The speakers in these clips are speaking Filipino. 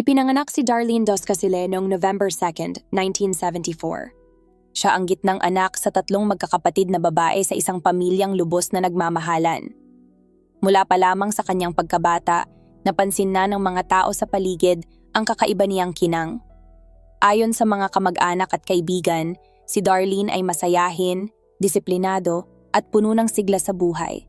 Ipinanganak si Darlene Dos Casile noong November 2, 1974. Siya ang gitnang anak sa tatlong magkakapatid na babae sa isang pamilyang lubos na nagmamahalan. Mula pa lamang sa kanyang pagkabata, napansin na ng mga tao sa paligid ang kakaiba niyang kinang. Ayon sa mga kamag-anak at kaibigan, si Darlene ay masayahin, disiplinado, at puno ng sigla sa buhay.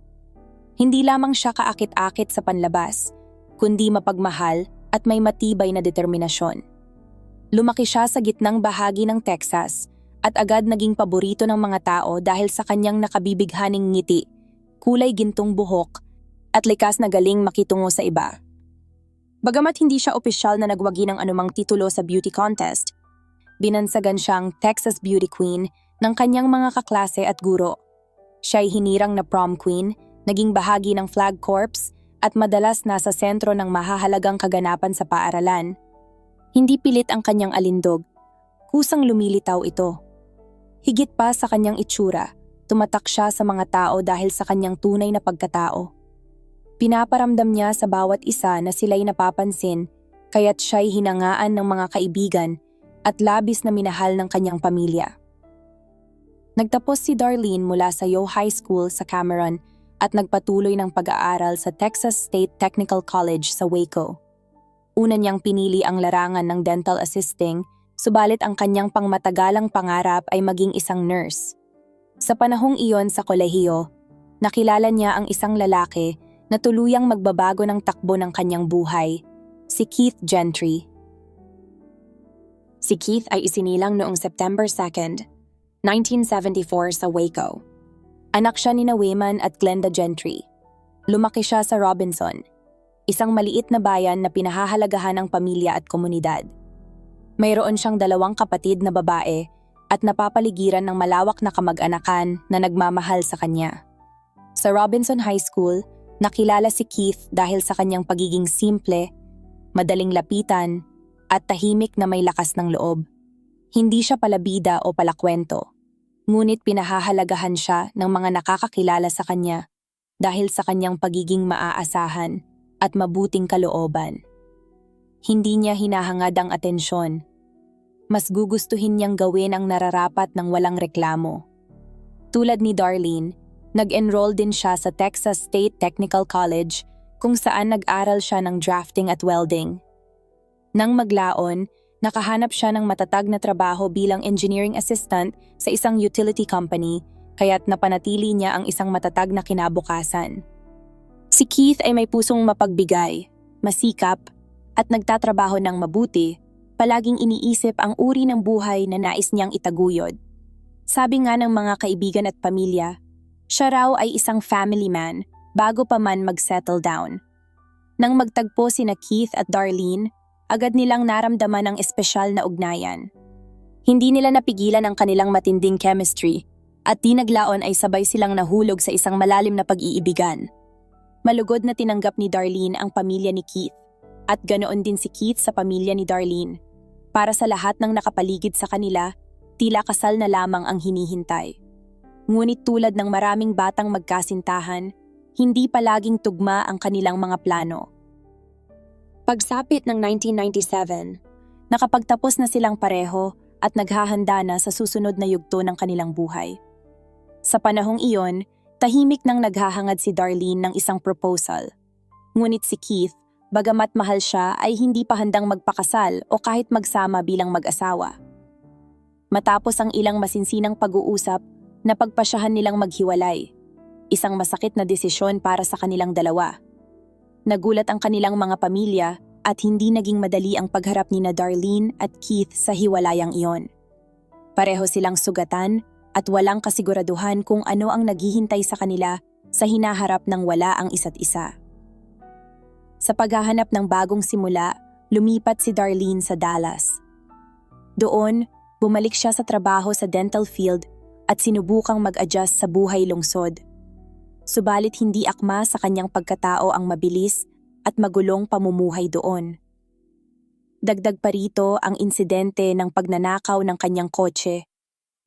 Hindi lamang siya kaakit-akit sa panlabas, kundi mapagmahal at may matibay na determinasyon. Lumaki siya sa gitnang bahagi ng Texas at agad naging paborito ng mga tao dahil sa kanyang nakabibighaning ngiti, kulay gintong buhok, at likas na galing makitungo sa iba. Bagamat hindi siya opisyal na nagwagi ng anumang titulo sa beauty contest, binansagan siyang Texas Beauty Queen ng kanyang mga kaklase at guro. Siya ay hinirang na prom queen naging bahagi ng flag corps at madalas nasa sentro ng mahahalagang kaganapan sa paaralan. Hindi pilit ang kanyang alindog, kusang lumilitaw ito. Higit pa sa kanyang itsura, tumatak siya sa mga tao dahil sa kanyang tunay na pagkatao. Pinaparamdam niya sa bawat isa na sila'y napapansin, kaya't siya'y hinangaan ng mga kaibigan at labis na minahal ng kanyang pamilya. Nagtapos si Darlene mula sa Yo High School sa Cameron at nagpatuloy ng pag-aaral sa Texas State Technical College sa Waco. Una niyang pinili ang larangan ng dental assisting, subalit ang kanyang pangmatagalang pangarap ay maging isang nurse. Sa panahong iyon sa kolehiyo, nakilala niya ang isang lalaki na tuluyang magbabago ng takbo ng kanyang buhay, si Keith Gentry. Si Keith ay isinilang noong September 2, 1974 sa Waco. Anak siya ni Wayman at Glenda Gentry. Lumaki siya sa Robinson, isang maliit na bayan na pinahahalagahan ng pamilya at komunidad. Mayroon siyang dalawang kapatid na babae at napapaligiran ng malawak na kamag-anakan na nagmamahal sa kanya. Sa Robinson High School, nakilala si Keith dahil sa kanyang pagiging simple, madaling lapitan, at tahimik na may lakas ng loob. Hindi siya palabida o palakwento ngunit pinahahalagahan siya ng mga nakakakilala sa kanya dahil sa kanyang pagiging maaasahan at mabuting kalooban. Hindi niya hinahangad ang atensyon. Mas gugustuhin niyang gawin ang nararapat ng walang reklamo. Tulad ni Darlene, nag-enroll din siya sa Texas State Technical College kung saan nag-aral siya ng drafting at welding. Nang maglaon, nakahanap siya ng matatag na trabaho bilang engineering assistant sa isang utility company, kaya't napanatili niya ang isang matatag na kinabukasan. Si Keith ay may pusong mapagbigay, masikap, at nagtatrabaho ng mabuti, palaging iniisip ang uri ng buhay na nais niyang itaguyod. Sabi nga ng mga kaibigan at pamilya, siya raw ay isang family man bago pa man mag-settle down. Nang magtagpo sina Keith at Darlene, agad nilang naramdaman ang espesyal na ugnayan. Hindi nila napigilan ang kanilang matinding chemistry at di naglaon ay sabay silang nahulog sa isang malalim na pag-iibigan. Malugod na tinanggap ni Darlene ang pamilya ni Keith at ganoon din si Keith sa pamilya ni Darlene. Para sa lahat ng nakapaligid sa kanila, tila kasal na lamang ang hinihintay. Ngunit tulad ng maraming batang magkasintahan, hindi palaging tugma ang kanilang mga plano. Pagsapit ng 1997, nakapagtapos na silang pareho at naghahanda na sa susunod na yugto ng kanilang buhay. Sa panahong iyon, tahimik nang naghahangad si Darlene ng isang proposal. Ngunit si Keith, bagamat mahal siya ay hindi pa handang magpakasal o kahit magsama bilang mag-asawa. Matapos ang ilang masinsinang pag-uusap, napagpasyahan nilang maghiwalay. Isang masakit na desisyon para sa kanilang dalawa. Nagulat ang kanilang mga pamilya at hindi naging madali ang pagharap ni na Darlene at Keith sa hiwalayang iyon. Pareho silang sugatan at walang kasiguraduhan kung ano ang naghihintay sa kanila sa hinaharap ng wala ang isa't isa. Sa paghahanap ng bagong simula, lumipat si Darlene sa Dallas. Doon, bumalik siya sa trabaho sa dental field at sinubukang mag-adjust sa buhay lungsod subalit hindi akma sa kanyang pagkatao ang mabilis at magulong pamumuhay doon. Dagdag pa rito ang insidente ng pagnanakaw ng kanyang kotse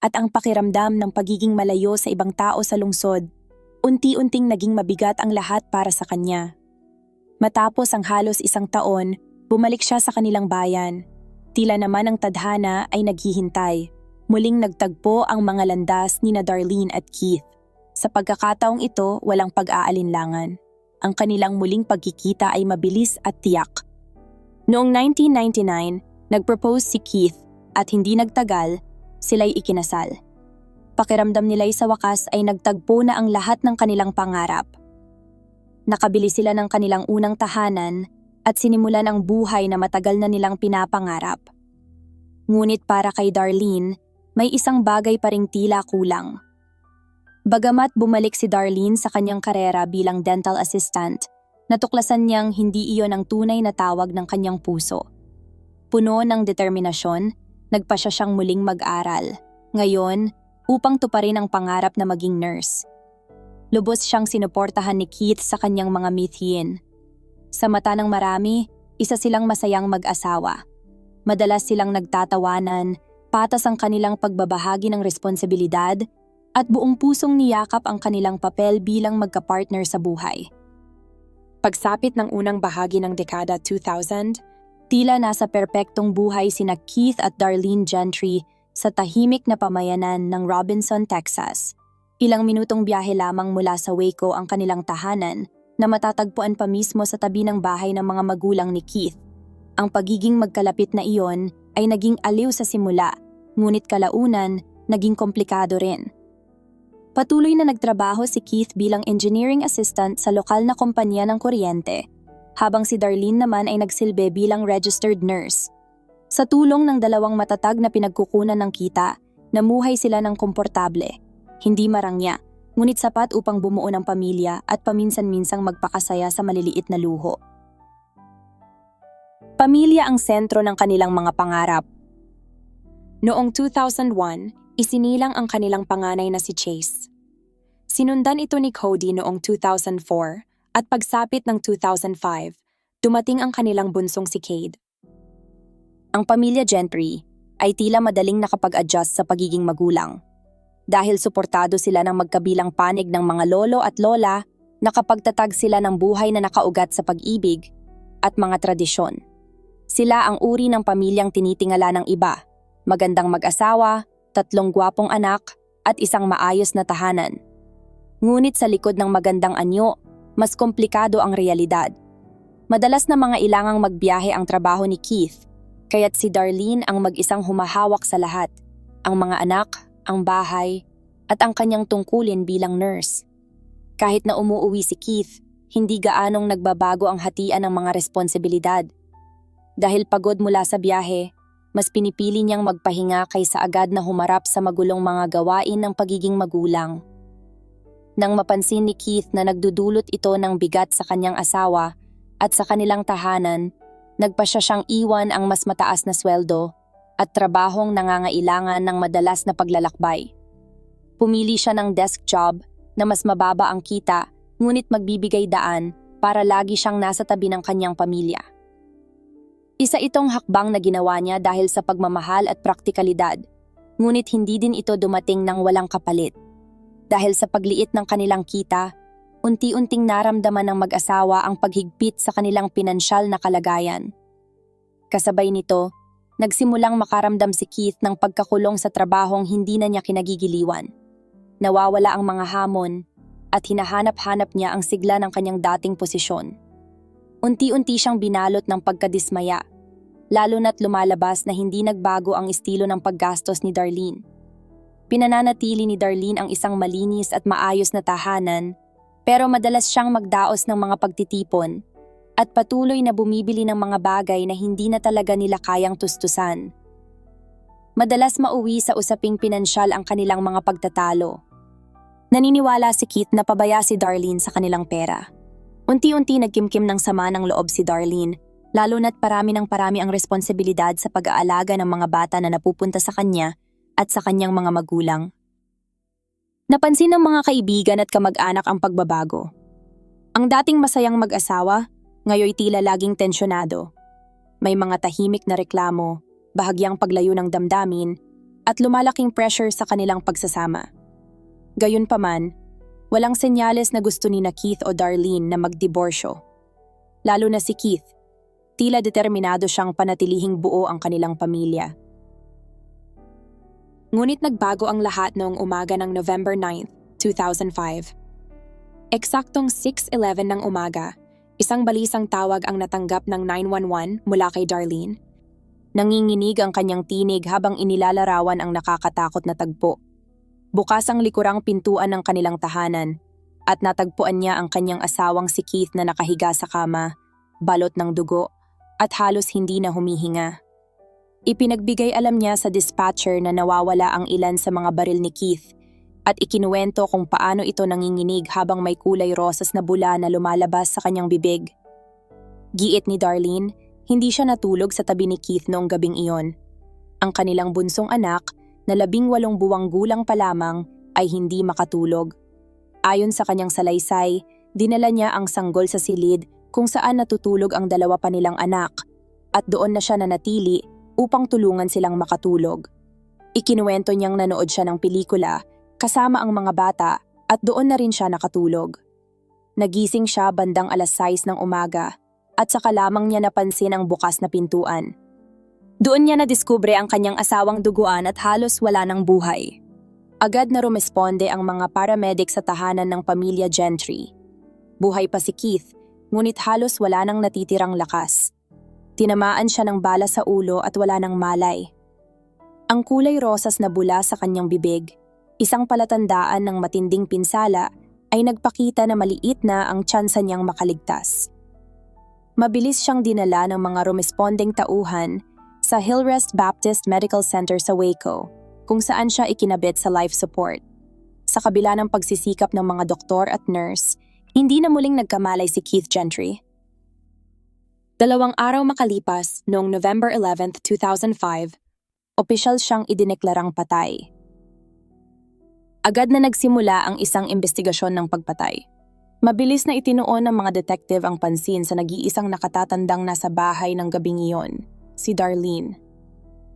at ang pakiramdam ng pagiging malayo sa ibang tao sa lungsod, unti-unting naging mabigat ang lahat para sa kanya. Matapos ang halos isang taon, bumalik siya sa kanilang bayan. Tila naman ang tadhana ay naghihintay. Muling nagtagpo ang mga landas ni na Darlene at Keith. Sa pagkakataong ito, walang pag-aalinlangan. Ang kanilang muling pagkikita ay mabilis at tiyak. Noong 1999, nag-propose si Keith at hindi nagtagal, sila'y ikinasal. Pakiramdam nila'y sa wakas ay nagtagpo na ang lahat ng kanilang pangarap. Nakabili sila ng kanilang unang tahanan at sinimulan ang buhay na matagal na nilang pinapangarap. Ngunit para kay Darlene, may isang bagay pa ring tila kulang. Bagamat bumalik si Darlene sa kanyang karera bilang dental assistant, natuklasan niyang hindi iyon ang tunay na tawag ng kanyang puso. Puno ng determinasyon, nagpa siya siyang muling mag-aral. Ngayon, upang tuparin ang pangarap na maging nurse. Lubos siyang sinuportahan ni Keith sa kanyang mga mithiin. Sa mata ng marami, isa silang masayang mag-asawa. Madalas silang nagtatawanan, patas ang kanilang pagbabahagi ng responsibilidad at buong pusong niyakap ang kanilang papel bilang magkapartner sa buhay. Pagsapit ng unang bahagi ng dekada 2000, tila nasa perpektong buhay sina Keith at Darlene Gentry sa tahimik na pamayanan ng Robinson, Texas. Ilang minutong biyahe lamang mula sa Waco ang kanilang tahanan na matatagpuan pa mismo sa tabi ng bahay ng mga magulang ni Keith. Ang pagiging magkalapit na iyon ay naging aliw sa simula, ngunit kalaunan, naging komplikado rin. Patuloy na nagtrabaho si Keith bilang engineering assistant sa lokal na kumpanya ng kuryente, habang si Darlene naman ay nagsilbi bilang registered nurse. Sa tulong ng dalawang matatag na pinagkukunan ng kita, namuhay sila ng komportable, hindi marangya, ngunit sapat upang bumuo ng pamilya at paminsan-minsang magpakasaya sa maliliit na luho. Pamilya ang sentro ng kanilang mga pangarap. Noong 2001, Isinilang ang kanilang panganay na si Chase. Sinundan ito ni Cody noong 2004 at pagsapit ng 2005, dumating ang kanilang bunsong si Cade. Ang pamilya Gentry ay tila madaling nakapag-adjust sa pagiging magulang. Dahil suportado sila ng magkabilang panig ng mga lolo at lola, nakapagtatag sila ng buhay na nakaugat sa pag-ibig at mga tradisyon. Sila ang uri ng pamilyang tinitingala ng iba, magandang mag-asawa, tatlong gwapong anak, at isang maayos na tahanan. Ngunit sa likod ng magandang anyo, mas komplikado ang realidad. Madalas na mga ilangang magbiyahe ang trabaho ni Keith, kaya't si Darlene ang mag-isang humahawak sa lahat, ang mga anak, ang bahay, at ang kanyang tungkulin bilang nurse. Kahit na umuuwi si Keith, hindi gaanong nagbabago ang hatian ng mga responsibilidad. Dahil pagod mula sa biyahe, mas pinipili niyang magpahinga kaysa agad na humarap sa magulong mga gawain ng pagiging magulang. Nang mapansin ni Keith na nagdudulot ito ng bigat sa kanyang asawa at sa kanilang tahanan, nagpa siya siyang iwan ang mas mataas na sweldo at trabahong nangangailangan ng madalas na paglalakbay. Pumili siya ng desk job na mas mababa ang kita ngunit magbibigay daan para lagi siyang nasa tabi ng kanyang pamilya. Isa itong hakbang na ginawa niya dahil sa pagmamahal at praktikalidad, ngunit hindi din ito dumating ng walang kapalit. Dahil sa pagliit ng kanilang kita, unti-unting naramdaman ng mag-asawa ang paghigpit sa kanilang pinansyal na kalagayan. Kasabay nito, nagsimulang makaramdam si Keith ng pagkakulong sa trabahong hindi na niya kinagigiliwan. Nawawala ang mga hamon at hinahanap-hanap niya ang sigla ng kanyang dating posisyon. Unti-unti siyang binalot ng pagkadismaya, lalo na't lumalabas na hindi nagbago ang estilo ng paggastos ni Darlene. Pinananatili ni Darlene ang isang malinis at maayos na tahanan, pero madalas siyang magdaos ng mga pagtitipon at patuloy na bumibili ng mga bagay na hindi na talaga nila kayang tustusan. Madalas mauwi sa usaping pinansyal ang kanilang mga pagtatalo. Naniniwala si Kit na pabaya si Darlene sa kanilang pera. Unti-unti nagkimkim ng sama ng loob si Darlene, lalo na't parami ng parami ang responsibilidad sa pag-aalaga ng mga bata na napupunta sa kanya at sa kanyang mga magulang. Napansin ng mga kaibigan at kamag-anak ang pagbabago. Ang dating masayang mag-asawa, ngayoy tila laging tensyonado. May mga tahimik na reklamo, bahagyang paglayo ng damdamin, at lumalaking pressure sa kanilang pagsasama. Gayunpaman, Walang senyales na gusto ni na Keith o Darlene na magdiborsyo. Lalo na si Keith. Tila determinado siyang panatilihing buo ang kanilang pamilya. Ngunit nagbago ang lahat noong umaga ng November 9, 2005. Eksaktong 6.11 ng umaga, isang balisang tawag ang natanggap ng 911 mula kay Darlene. Nanginginig ang kanyang tinig habang inilalarawan ang nakakatakot na tagpo. Bukas ang likurang pintuan ng kanilang tahanan at natagpuan niya ang kanyang asawang si Keith na nakahiga sa kama, balot ng dugo, at halos hindi na humihinga. Ipinagbigay alam niya sa dispatcher na nawawala ang ilan sa mga baril ni Keith at ikinuwento kung paano ito nanginginig habang may kulay rosas na bula na lumalabas sa kanyang bibig. Giit ni Darlene, hindi siya natulog sa tabi ni Keith noong gabing iyon. Ang kanilang bunsong anak, na labing walong buwang gulang pa lamang, ay hindi makatulog. Ayon sa kanyang salaysay, dinala niya ang sanggol sa silid kung saan natutulog ang dalawa pa nilang anak at doon na siya nanatili upang tulungan silang makatulog. Ikinuwento niyang nanood siya ng pelikula kasama ang mga bata at doon na rin siya nakatulog. Nagising siya bandang alas 6 ng umaga at saka lamang niya napansin ang bukas na pintuan. Doon niya nadiskubre ang kanyang asawang duguan at halos wala ng buhay. Agad na rumesponde ang mga paramedic sa tahanan ng pamilya Gentry. Buhay pa si Keith, ngunit halos wala nang natitirang lakas. Tinamaan siya ng bala sa ulo at wala ng malay. Ang kulay rosas na bula sa kanyang bibig, isang palatandaan ng matinding pinsala, ay nagpakita na maliit na ang tsansa niyang makaligtas. Mabilis siyang dinala ng mga rumesponding tauhan sa Hillrest Baptist Medical Center sa Waco, kung saan siya ikinabit sa life support. Sa kabila ng pagsisikap ng mga doktor at nurse, hindi na muling nagkamalay si Keith Gentry. Dalawang araw makalipas noong November 11, 2005, opisyal siyang idineklarang patay. Agad na nagsimula ang isang investigasyon ng pagpatay. Mabilis na itinuon ng mga detective ang pansin sa nag-iisang nakatatandang nasa bahay ng gabing iyon, si Darlene.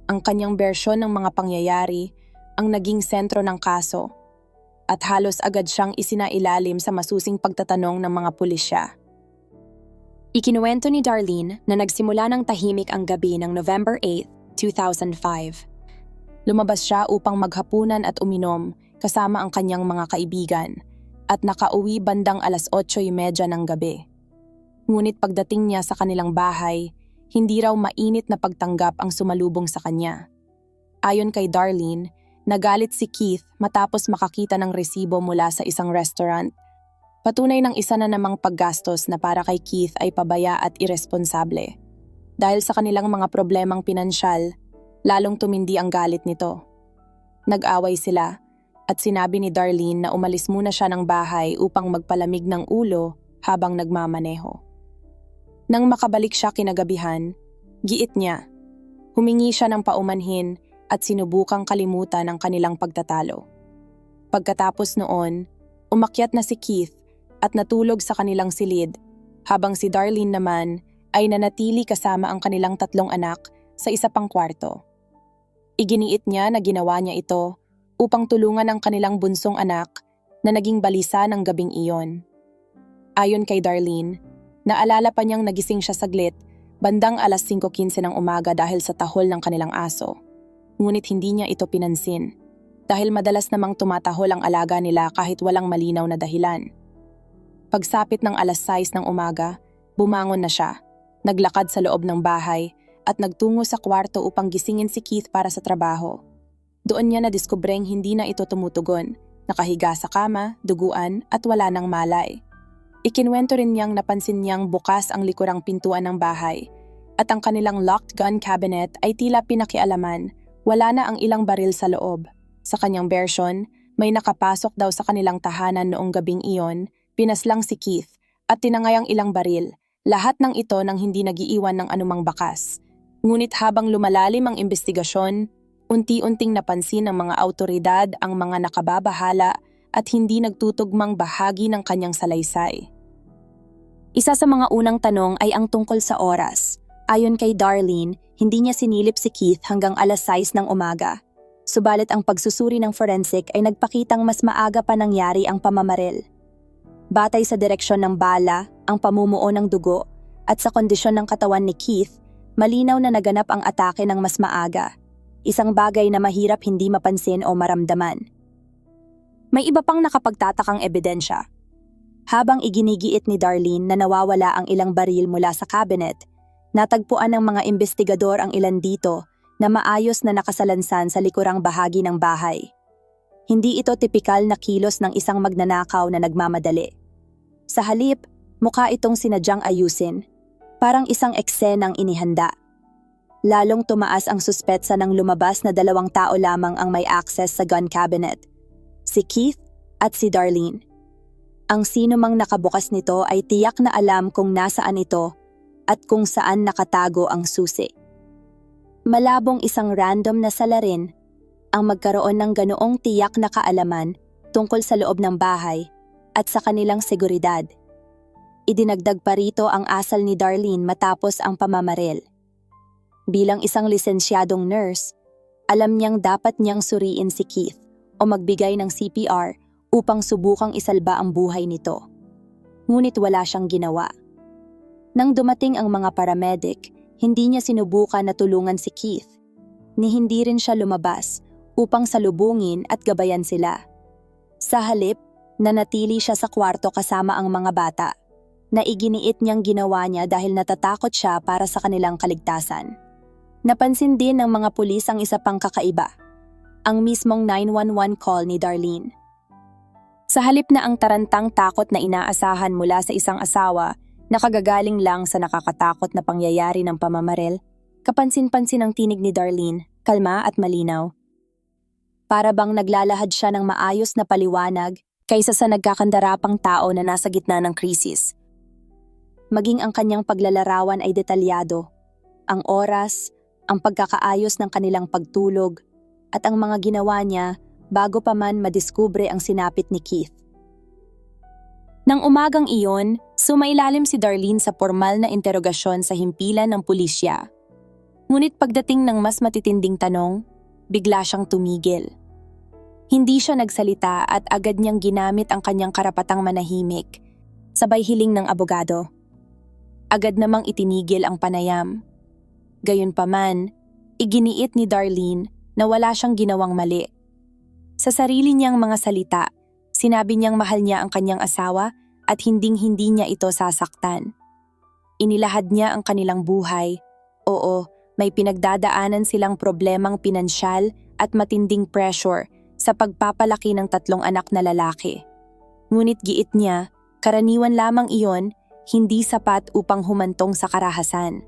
Ang kanyang bersyon ng mga pangyayari ang naging sentro ng kaso at halos agad siyang isinailalim sa masusing pagtatanong ng mga pulisya. Ikinuwento ni Darlene na nagsimula ng tahimik ang gabi ng November 8, 2005. Lumabas siya upang maghapunan at uminom kasama ang kanyang mga kaibigan at nakauwi bandang alas 8.30 ng gabi. Ngunit pagdating niya sa kanilang bahay, hindi raw mainit na pagtanggap ang sumalubong sa kanya. Ayon kay Darlene, nagalit si Keith matapos makakita ng resibo mula sa isang restaurant Patunay ng isa na namang paggastos na para kay Keith ay pabaya at irresponsable. Dahil sa kanilang mga problemang pinansyal, lalong tumindi ang galit nito. Nag-away sila at sinabi ni Darlene na umalis muna siya ng bahay upang magpalamig ng ulo habang nagmamaneho. Nang makabalik siya kinagabihan, giit niya. Humingi siya ng paumanhin at sinubukang kalimutan ang kanilang pagtatalo. Pagkatapos noon, umakyat na si Keith at natulog sa kanilang silid, habang si Darlene naman ay nanatili kasama ang kanilang tatlong anak sa isa pang kwarto. Iginiit niya na ginawa niya ito upang tulungan ang kanilang bunsong anak na naging balisa ng gabing iyon. Ayon kay Darlene, naalala pa niyang nagising siya saglit bandang alas 5.15 ng umaga dahil sa tahol ng kanilang aso. Ngunit hindi niya ito pinansin dahil madalas namang tumatahol ang alaga nila kahit walang malinaw na dahilan. Pagsapit ng alas 6 ng umaga, bumangon na siya, naglakad sa loob ng bahay at nagtungo sa kwarto upang gisingin si Keith para sa trabaho. Doon niya na diskubreng hindi na ito tumutugon, nakahiga sa kama, duguan at wala ng malay. Ikinwento rin niyang napansin niyang bukas ang likurang pintuan ng bahay at ang kanilang locked gun cabinet ay tila pinakialaman, wala na ang ilang baril sa loob. Sa kanyang version, may nakapasok daw sa kanilang tahanan noong gabing iyon Pinaslang si Keith at tinangay ang ilang baril, lahat ng ito nang hindi nagiiwan ng anumang bakas. Ngunit habang lumalalim ang investigasyon, unti-unting napansin ng mga autoridad ang mga nakababahala at hindi nagtutugmang bahagi ng kanyang salaysay. Isa sa mga unang tanong ay ang tungkol sa oras. Ayon kay Darlene, hindi niya sinilip si Keith hanggang alas 6 ng umaga. Subalit ang pagsusuri ng forensic ay nagpakitang mas maaga pa nangyari ang pamamaril. Batay sa direksyon ng bala, ang pamumuo ng dugo, At sa kondisyon ng katawan ni Keith, malinaw na naganap ang atake ng mas maaga. Isang bagay na mahirap hindi mapansin o maramdaman. May iba pang nakapagtatakang ebidensya. Habang iginigiit ni Darlene na nawawala ang ilang baril mula sa cabinet, natagpuan ng mga investigador ang ilan dito na maayos na nakasalansan sa likurang bahagi ng bahay. Hindi ito tipikal na kilos ng isang magnanakaw na nagmamadali. Sa halip, mukha itong sinadyang ayusin, parang isang eksenang inihanda. Lalong tumaas ang suspetsa ng lumabas na dalawang tao lamang ang may access sa gun cabinet, si Keith at si Darlene. Ang sino mang nakabukas nito ay tiyak na alam kung nasaan ito at kung saan nakatago ang susi. Malabong isang random na salarin ang magkaroon ng ganoong tiyak na kaalaman tungkol sa loob ng bahay at sa kanilang seguridad. Idinagdag pa rito ang asal ni Darlene matapos ang pamamaril. Bilang isang lisensyadong nurse, alam niyang dapat niyang suriin si Keith o magbigay ng CPR upang subukang isalba ang buhay nito. Ngunit wala siyang ginawa. Nang dumating ang mga paramedic, hindi niya sinubukan na tulungan si Keith. Ni hindi rin siya lumabas upang salubungin at gabayan sila. Sa halip, nanatili siya sa kwarto kasama ang mga bata, na iginiit niyang ginawa niya dahil natatakot siya para sa kanilang kaligtasan. Napansin din ng mga pulis ang isa pang kakaiba, ang mismong 911 call ni Darlene. Sa halip na ang tarantang takot na inaasahan mula sa isang asawa nakagagaling lang sa nakakatakot na pangyayari ng pamamaril, kapansin-pansin ang tinig ni Darlene, kalma at malinaw. Para bang naglalahad siya ng maayos na paliwanag kaysa sa nagkakandarapang tao na nasa gitna ng krisis. Maging ang kanyang paglalarawan ay detalyado. Ang oras, ang pagkakaayos ng kanilang pagtulog, at ang mga ginawa niya bago pa man madiskubre ang sinapit ni Keith. Nang umagang iyon, sumailalim si Darlene sa formal na interogasyon sa himpilan ng pulisya. Ngunit pagdating ng mas matitinding tanong, bigla siyang tumigil. Hindi siya nagsalita at agad niyang ginamit ang kanyang karapatang manahimik, sabay hiling ng abogado. Agad namang itinigil ang panayam. Gayunpaman, iginiit ni Darlene na wala siyang ginawang mali. Sa sarili niyang mga salita, Sinabi niyang mahal niya ang kanyang asawa at hinding-hindi niya ito sasaktan. Inilahad niya ang kanilang buhay. Oo, may pinagdadaanan silang problemang pinansyal at matinding pressure sa pagpapalaki ng tatlong anak na lalaki. Ngunit giit niya, karaniwan lamang iyon, hindi sapat upang humantong sa karahasan.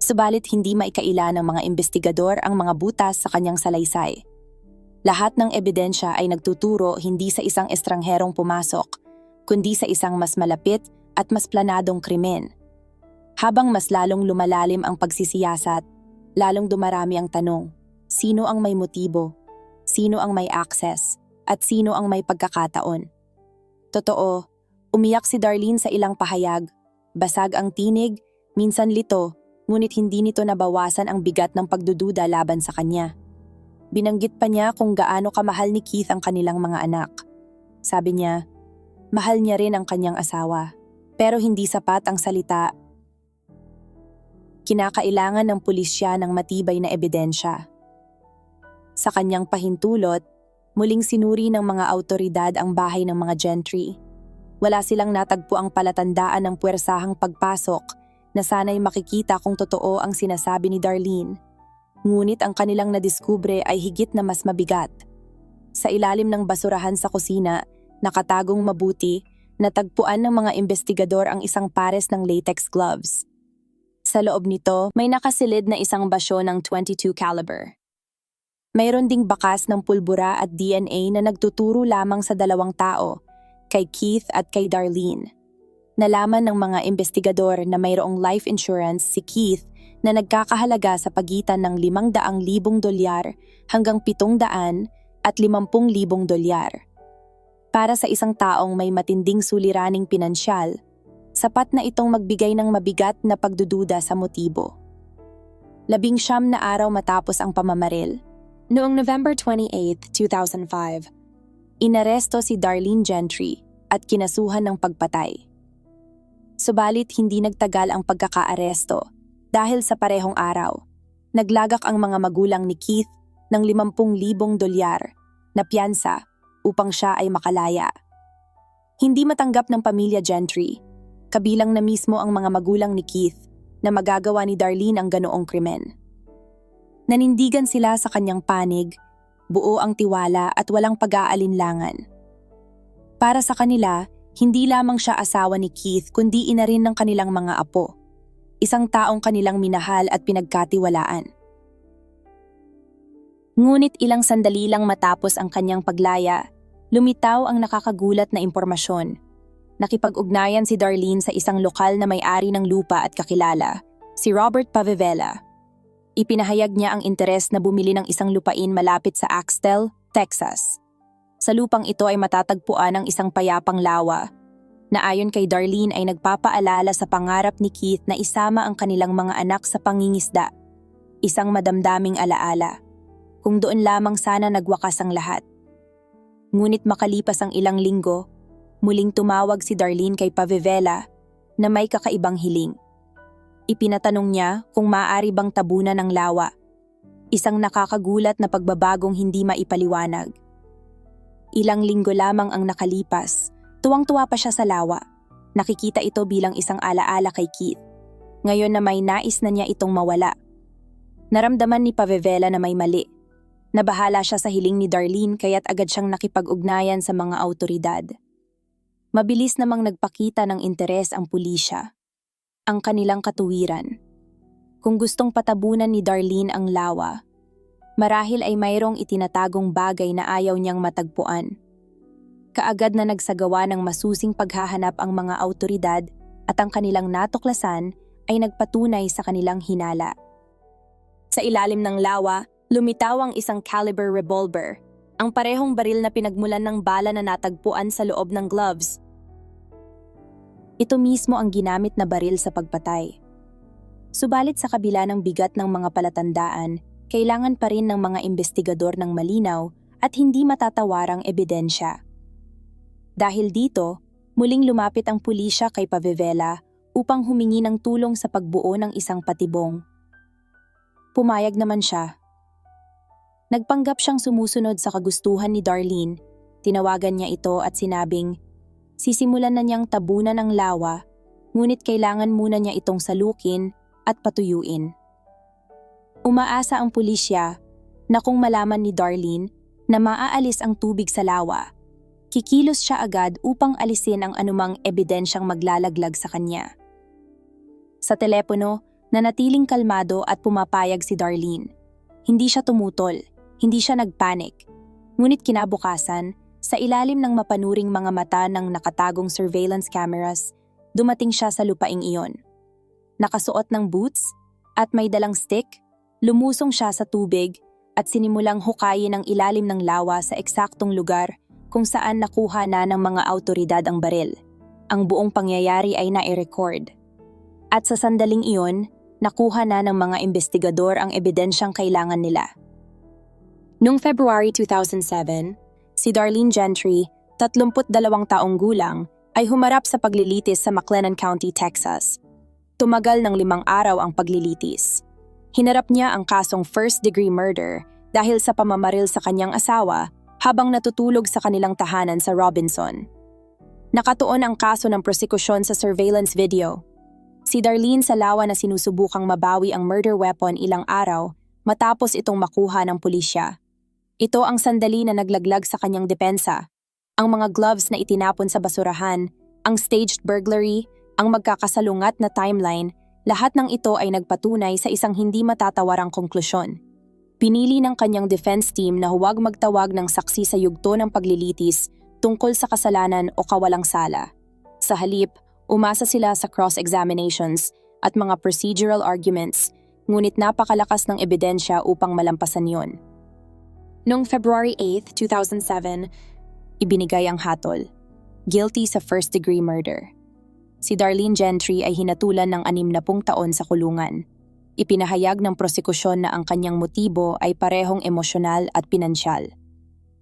Subalit hindi maikaila ng mga investigador ang mga butas sa kanyang salaysay. Lahat ng ebidensya ay nagtuturo hindi sa isang estrangherong pumasok, kundi sa isang mas malapit at mas planadong krimen. Habang mas lalong lumalalim ang pagsisiyasat, lalong dumarami ang tanong, sino ang may motibo, sino ang may access, at sino ang may pagkakataon. Totoo, umiyak si Darlene sa ilang pahayag, basag ang tinig, minsan lito, ngunit hindi nito nabawasan ang bigat ng pagdududa laban sa kanya. Binanggit pa niya kung gaano kamahal ni Keith ang kanilang mga anak. Sabi niya, mahal niya rin ang kanyang asawa, pero hindi sapat ang salita. Kinakailangan ng pulisya ng matibay na ebidensya. Sa kanyang pahintulot, muling sinuri ng mga autoridad ang bahay ng mga gentry. Wala silang natagpo ang palatandaan ng puwersahang pagpasok na sana'y makikita kung totoo ang sinasabi ni Darlene Ngunit ang kanilang nadiskubre ay higit na mas mabigat. Sa ilalim ng basurahan sa kusina, nakatagong mabuti, natagpuan ng mga investigador ang isang pares ng latex gloves. Sa loob nito, may nakasilid na isang basyo ng 22 caliber. Mayroon ding bakas ng pulbura at DNA na nagtuturo lamang sa dalawang tao, kay Keith at kay Darlene. Nalaman ng mga investigador na mayroong life insurance si Keith na nagkakahalaga sa pagitan ng 500,000 dolyar hanggang 700 at 50,000 dolyar. Para sa isang taong may matinding suliraning pinansyal, sapat na itong magbigay ng mabigat na pagdududa sa motibo. Labing siyam na araw matapos ang pamamaril, noong November 28, 2005, inaresto si Darlene Gentry at kinasuhan ng pagpatay. Subalit hindi nagtagal ang pagkakaaresto dahil sa parehong araw. Naglagak ang mga magulang ni Keith ng 50,000 dolyar na piyansa upang siya ay makalaya. Hindi matanggap ng pamilya Gentry, kabilang na mismo ang mga magulang ni Keith na magagawa ni Darlene ang ganoong krimen. Nanindigan sila sa kanyang panig, buo ang tiwala at walang pag-aalinlangan. Para sa kanila, hindi lamang siya asawa ni Keith kundi ina rin ng kanilang mga apo. Isang taong kanilang minahal at pinagkatiwalaan. Ngunit ilang sandali lang matapos ang kanyang paglaya, lumitaw ang nakakagulat na impormasyon. Nakipag-ugnayan si Darlene sa isang lokal na may-ari ng lupa at kakilala, si Robert Pavivela. Ipinahayag niya ang interes na bumili ng isang lupain malapit sa Axtell, Texas. Sa lupang ito ay matatagpuan ang isang payapang lawa na ayon kay Darlene ay nagpapaalala sa pangarap ni Keith na isama ang kanilang mga anak sa pangingisda. Isang madamdaming alaala. Kung doon lamang sana nagwakas ang lahat. Ngunit makalipas ang ilang linggo, muling tumawag si Darlene kay Pavivela na may kakaibang hiling. Ipinatanong niya kung maaari bang tabunan ng lawa. Isang nakakagulat na pagbabagong hindi maipaliwanag. Ilang linggo lamang ang nakalipas, tuwang-tuwa pa siya sa lawa. Nakikita ito bilang isang alaala kay Keith. Ngayon na may nais na niya itong mawala. Naramdaman ni Pavevela na may mali. Nabahala siya sa hiling ni Darlene kaya't agad siyang nakipag-ugnayan sa mga autoridad. Mabilis namang nagpakita ng interes ang pulisya ang kanilang katuwiran. Kung gustong patabunan ni Darlene ang lawa, marahil ay mayroong itinatagong bagay na ayaw niyang matagpuan. Kaagad na nagsagawa ng masusing paghahanap ang mga autoridad at ang kanilang natuklasan ay nagpatunay sa kanilang hinala. Sa ilalim ng lawa, lumitaw ang isang caliber revolver, ang parehong baril na pinagmulan ng bala na natagpuan sa loob ng gloves ito mismo ang ginamit na baril sa pagpatay. Subalit sa kabila ng bigat ng mga palatandaan, kailangan pa rin ng mga investigador ng malinaw at hindi matatawarang ebidensya. Dahil dito, muling lumapit ang pulisya kay Pavevela upang humingi ng tulong sa pagbuo ng isang patibong. Pumayag naman siya. Nagpanggap siyang sumusunod sa kagustuhan ni Darlene, tinawagan niya ito at sinabing, sisimulan na niyang tabunan ng lawa, ngunit kailangan muna niya itong salukin at patuyuin. Umaasa ang pulisya na kung malaman ni Darlene na maaalis ang tubig sa lawa, kikilos siya agad upang alisin ang anumang ebidensyang maglalaglag sa kanya. Sa telepono, nanatiling kalmado at pumapayag si Darlene. Hindi siya tumutol, hindi siya nagpanik. Ngunit kinabukasan, sa ilalim ng mapanuring mga mata ng nakatagong surveillance cameras, dumating siya sa lupaing iyon. Nakasuot ng boots at may dalang stick, lumusong siya sa tubig at sinimulang hukayin ang ilalim ng lawa sa eksaktong lugar kung saan nakuha na ng mga autoridad ang baril. Ang buong pangyayari ay nai-record. At sa sandaling iyon, nakuha na ng mga investigador ang ebidensyang kailangan nila. Noong February 2007, si Darlene Gentry, 32 taong gulang, ay humarap sa paglilitis sa McLennan County, Texas. Tumagal ng limang araw ang paglilitis. Hinarap niya ang kasong first-degree murder dahil sa pamamaril sa kanyang asawa habang natutulog sa kanilang tahanan sa Robinson. Nakatuon ang kaso ng prosekusyon sa surveillance video. Si Darlene sa lawa na sinusubukang mabawi ang murder weapon ilang araw matapos itong makuha ng pulisya. Ito ang sandali na naglaglag sa kanyang depensa. Ang mga gloves na itinapon sa basurahan, ang staged burglary, ang magkakasalungat na timeline, lahat ng ito ay nagpatunay sa isang hindi matatawarang konklusyon. Pinili ng kanyang defense team na huwag magtawag ng saksi sa yugto ng paglilitis tungkol sa kasalanan o kawalang sala. Sa halip, umasa sila sa cross-examinations at mga procedural arguments, ngunit napakalakas ng ebidensya upang malampasan yon. Noong February 8, 2007, ibinigay ang hatol. Guilty sa first-degree murder. Si Darlene Gentry ay hinatulan ng 60 taon sa kulungan. Ipinahayag ng prosekusyon na ang kanyang motibo ay parehong emosyonal at pinansyal.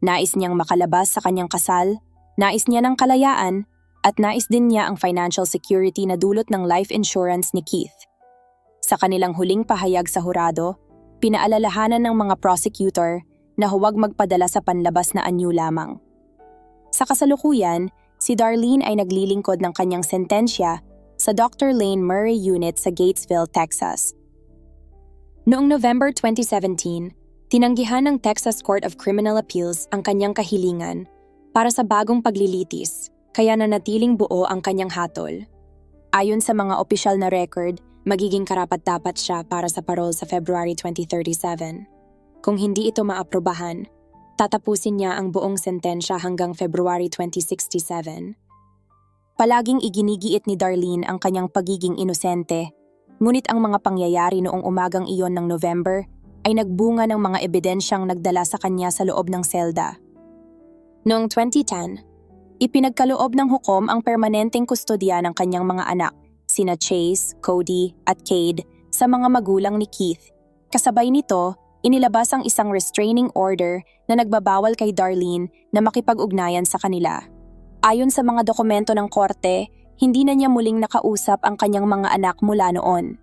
Nais niyang makalabas sa kanyang kasal, nais niya ng kalayaan, at nais din niya ang financial security na dulot ng life insurance ni Keith. Sa kanilang huling pahayag sa hurado, pinaalalahanan ng mga prosecutor na huwag magpadala sa panlabas na anyo lamang. Sa kasalukuyan, si Darlene ay naglilingkod ng kanyang sentensya sa Dr. Lane Murray Unit sa Gatesville, Texas. Noong November 2017, tinanggihan ng Texas Court of Criminal Appeals ang kanyang kahilingan para sa bagong paglilitis, kaya nanatiling buo ang kanyang hatol. Ayon sa mga opisyal na record, magiging karapat-dapat siya para sa parol sa February 2037. Kung hindi ito maaprobahan, tatapusin niya ang buong sentensya hanggang February 2067. Palaging iginigiit ni Darlene ang kanyang pagiging inosente, ngunit ang mga pangyayari noong umagang iyon ng November ay nagbunga ng mga ebidensyang nagdala sa kanya sa loob ng selda. Noong 2010, ipinagkaloob ng hukom ang permanenteng kustodya ng kanyang mga anak, sina Chase, Cody at Cade, sa mga magulang ni Keith. Kasabay nito, inilabas ang isang restraining order na nagbabawal kay Darlene na makipag-ugnayan sa kanila. Ayon sa mga dokumento ng korte, hindi na niya muling nakausap ang kanyang mga anak mula noon.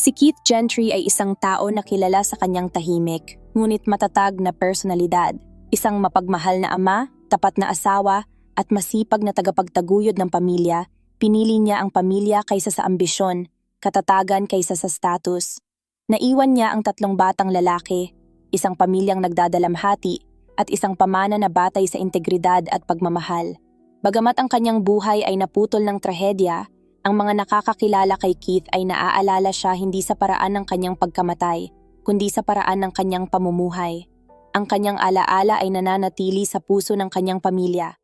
Si Keith Gentry ay isang tao na kilala sa kanyang tahimik, ngunit matatag na personalidad. Isang mapagmahal na ama, tapat na asawa, at masipag na tagapagtaguyod ng pamilya, pinili niya ang pamilya kaysa sa ambisyon, katatagan kaysa sa status. Naiwan niya ang tatlong batang lalaki, isang pamilyang nagdadalamhati, at isang pamana na batay sa integridad at pagmamahal. Bagamat ang kanyang buhay ay naputol ng trahedya, ang mga nakakakilala kay Keith ay naaalala siya hindi sa paraan ng kanyang pagkamatay, kundi sa paraan ng kanyang pamumuhay. Ang kanyang alaala ay nananatili sa puso ng kanyang pamilya.